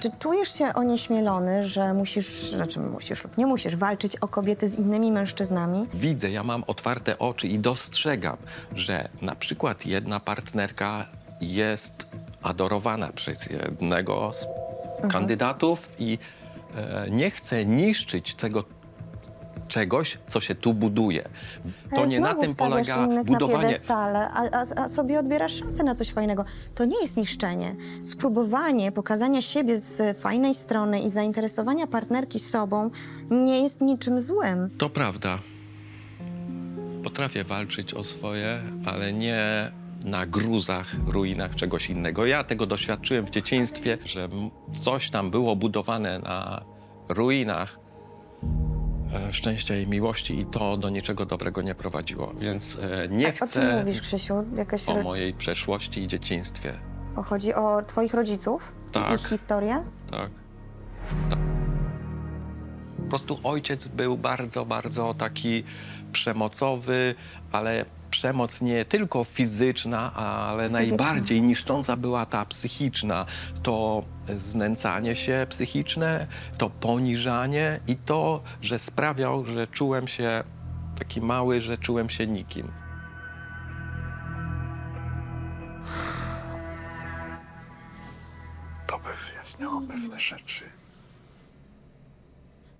Czy czujesz się onieśmielony, że musisz, znaczy musisz lub nie musisz walczyć o kobiety z innymi mężczyznami? Widzę, ja mam otwarte oczy i dostrzegam, że na przykład jedna partnerka jest adorowana przez jednego z kandydatów i e, nie chce niszczyć tego czegoś, co się tu buduje. To nie na tym polega na budowanie. piedestale, a, a, a sobie odbierasz szansę na coś fajnego. To nie jest niszczenie. Spróbowanie pokazania siebie z fajnej strony i zainteresowania partnerki sobą nie jest niczym złym. To prawda. Potrafię walczyć o swoje, ale nie na gruzach, ruinach czegoś innego. Ja tego doświadczyłem w dzieciństwie, że coś tam było budowane na ruinach szczęścia i miłości i to do niczego dobrego nie prowadziło. Więc e, nie O czym chcę mówisz, Krzysiu? Jakaś o ro- mojej przeszłości i dzieciństwie. chodzi o twoich rodziców? Tak. Ich historię? Tak. tak. Po prostu ojciec był bardzo, bardzo taki przemocowy, ale przemoc nie tylko fizyczna, ale Psychiczna. najbardziej niszcząca była ta psychiczna. To znęcanie się psychiczne, to poniżanie i to, że sprawiał, że czułem się taki mały, że czułem się nikim. To by wyjaśniało pewne rzeczy.